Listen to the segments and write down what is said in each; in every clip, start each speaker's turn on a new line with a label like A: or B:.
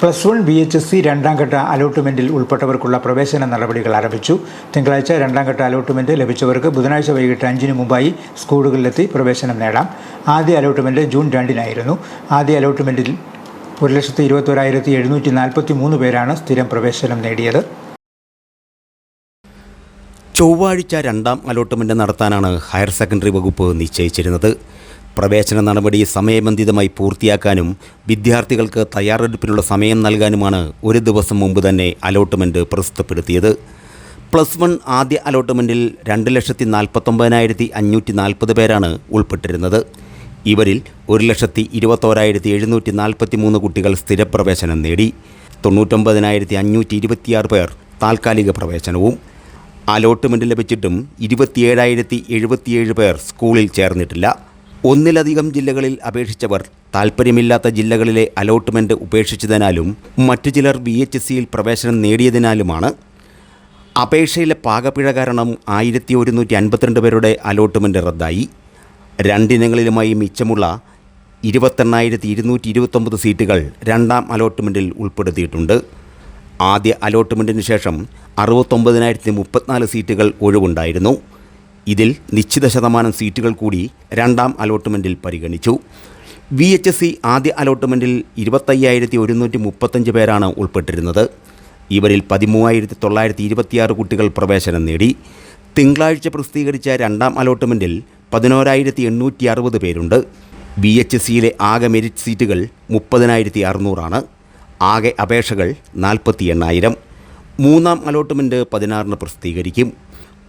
A: Plus one B H S C രണ്ടാം ഘട്ട അലോട്ട്മെന്റിൽ ഉൾപ്പെട്ടവർക്കുള്ള പ്രവേശന നടപടികൾ ആരംഭിച്ചു. തിങ്കളാഴ്ച രണ്ടാം ഘട്ട അലോട്ട്മെന്റ് ലഭിച്ചവർക്ക് ബുധനാഴ്ച വൈകിട്ട് അഞ്ചിന് മുമ്പായി സ്കൂളുകളിലെത്തി പ്രവേശനം നേടാം. ആദ്യ അലോട്ട്മെന്റ് ജൂൺ രണ്ടിനായിരുന്നു. ആദ്യ അലോട്ട്മെന്റിൽ ഒരു ലക്ഷത്തി ഇരുപത്തൊരായിരത്തി എഴുന്നൂറ്റി നാൽപ്പത്തി മൂന്ന് പേരാണ് സ്ഥിരം പ്രവേശനം നേടിയത്.
B: ചൊവ്വാഴ്ച രണ്ടാം അലോട്ട്മെന്റ് നടത്താനാണ് ഹയർ സെക്കൻഡറി വകുപ്പ് നിശ്ചയിച്ചിരുന്നത്. പ്രവേശന നടപടി സമയബന്ധിതമായി പൂർത്തിയാക്കാനും വിദ്യാർത്ഥികൾക്ക് തയ്യാറെടുപ്പിനുള്ള സമയം നൽകാനുമാണ് ഒരു ദിവസം മുമ്പ് തന്നെ അലോട്ട്മെന്റ് പ്രസിദ്ധപ്പെടുത്തിയത് പ്ലസ് വൺ ആദ്യ അലോട്ട്മെന്റിൽ രണ്ട് ലക്ഷത്തി നാൽപ്പത്തൊമ്പതിനായിരത്തി അഞ്ഞൂറ്റി നാൽപ്പത് പേരാണ് ഉൾപ്പെട്ടിരുന്നത്. ഇവരിൽ ഒരു ലക്ഷത്തി ഇരുപത്തോരായിരത്തി എഴുന്നൂറ്റി നാൽപ്പത്തി മൂന്ന് കുട്ടികൾ സ്ഥിരപ്രവേശനം നേടി. തൊണ്ണൂറ്റൊമ്പതിനായിരത്തി അഞ്ഞൂറ്റി ഇരുപത്തിയാറ് പേർ താൽക്കാലിക പ്രവേശനവും. അലോട്ട്മെന്റ് ലഭിച്ചിട്ടും ഇരുപത്തിയേഴായിരത്തി എഴുപത്തിയേഴ് പേർ സ്കൂളിൽ ചേർന്നിട്ടില്ല. ഒന്നിലധികം ജില്ലകളിൽ അപേക്ഷിച്ചവർ താൽപ്പര്യമില്ലാത്ത ജില്ലകളിലെ അലോട്ട്മെന്റ് ഉപേക്ഷിച്ചതിനാലും മറ്റു ചിലർ വി എച്ച് സിയിൽ പ്രവേശനം നേടിയതിനാലുമാണ്. അപേക്ഷയിലെ പാകപ്പിഴ കാരണം ആയിരത്തി ഒരുന്നൂറ്റി അൻപത്തിരണ്ട് പേരുടെ അലോട്ട്മെന്റ് റദ്ദായി. രണ്ടിനങ്ങളിലുമായി മിച്ചമുള്ള ഇരുപത്തെണ്ണായിരത്തി ഇരുന്നൂറ്റി ഇരുപത്തൊമ്പത് സീറ്റുകൾ രണ്ടാം അലോട്ട്മെന്റിൽ ഉൾപ്പെടുത്തിയിട്ടുണ്ട്. ആദ്യ അലോട്ട്മെന്റിന് ശേഷം അറുപത്തൊമ്പതിനായിരത്തി മുപ്പത്തിനാല് സീറ്റുകൾ ഒഴിവുണ്ടായിരുന്നു. ഇതിൽ നിശ്ചിത ശതമാനം സീറ്റുകൾ കൂടി രണ്ടാം അലോട്ട്മെന്റിൽ പരിഗണിച്ചു. വി എച്ച് എസ് സി ആദ്യ അലോട്ട്മെന്റിൽ ഇരുപത്തയ്യായിരത്തി ഒരുന്നൂറ്റി മുപ്പത്തഞ്ച് പേരാണ് ഉൾപ്പെട്ടിരുന്നത്. ഇവരിൽ പതിമൂവായിരത്തി തൊള്ളായിരത്തി ഇരുപത്തിയാറ് കുട്ടികൾ പ്രവേശനം നേടി. തിങ്കളാഴ്ച പ്രസിദ്ധീകരിച്ച രണ്ടാം അലോട്ട്മെന്റിൽ പതിനോരായിരത്തി എണ്ണൂറ്റി അറുപത് പേരുണ്ട്. ബി എച്ച് എസ് സിയിലെ ആകെ മെരിറ്റ് സീറ്റുകൾ മുപ്പതിനായിരത്തി അറുന്നൂറാണ് ആകെ അപേക്ഷകൾ നാൽപ്പത്തി എണ്ണായിരം മൂന്നാം അലോട്ട്മെന്റ് പതിനാറിന് പ്രസിദ്ധീകരിക്കും.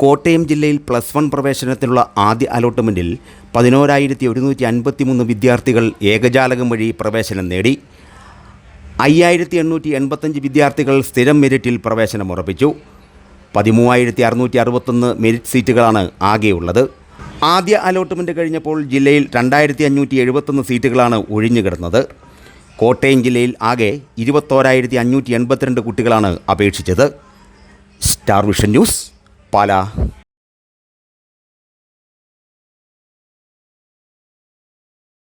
B: കോട്ടയം ജില്ലയിൽ പ്ലസ് വൺ പ്രവേശനത്തിനുള്ള ആദ്യ അലോട്ട്മെന്റിൽ പതിനോരായിരത്തി ഒരുന്നൂറ്റി അൻപത്തി മൂന്ന് വിദ്യാർത്ഥികൾ ഏകജാലകം വഴി പ്രവേശനം നേടി. അയ്യായിരത്തി എണ്ണൂറ്റി എൺപത്തഞ്ച് വിദ്യാർത്ഥികൾ സ്ഥിരം മെരിറ്റിൽ പ്രവേശനം ഉറപ്പിച്ചു. പതിമൂവായിരത്തി അറുന്നൂറ്റി അറുപത്തൊന്ന് മെരിറ്റ് സീറ്റുകളാണ് ആകെയുള്ളത്. ആദ്യ അലോട്ട്മെന്റ് കഴിഞ്ഞപ്പോൾ ജില്ലയിൽ രണ്ടായിരത്തി അഞ്ഞൂറ്റി എഴുപത്തൊന്ന് സീറ്റുകളാണ് ഒഴിഞ്ഞുകിടന്നത് കോട്ടയം ജില്ലയിൽ ആകെ ഇരുപത്തോരായിരത്തി അഞ്ഞൂറ്റി എൺപത്തിരണ്ട് കുട്ടികളാണ് അപേക്ഷിച്ചത്. Star vision news. പാലാ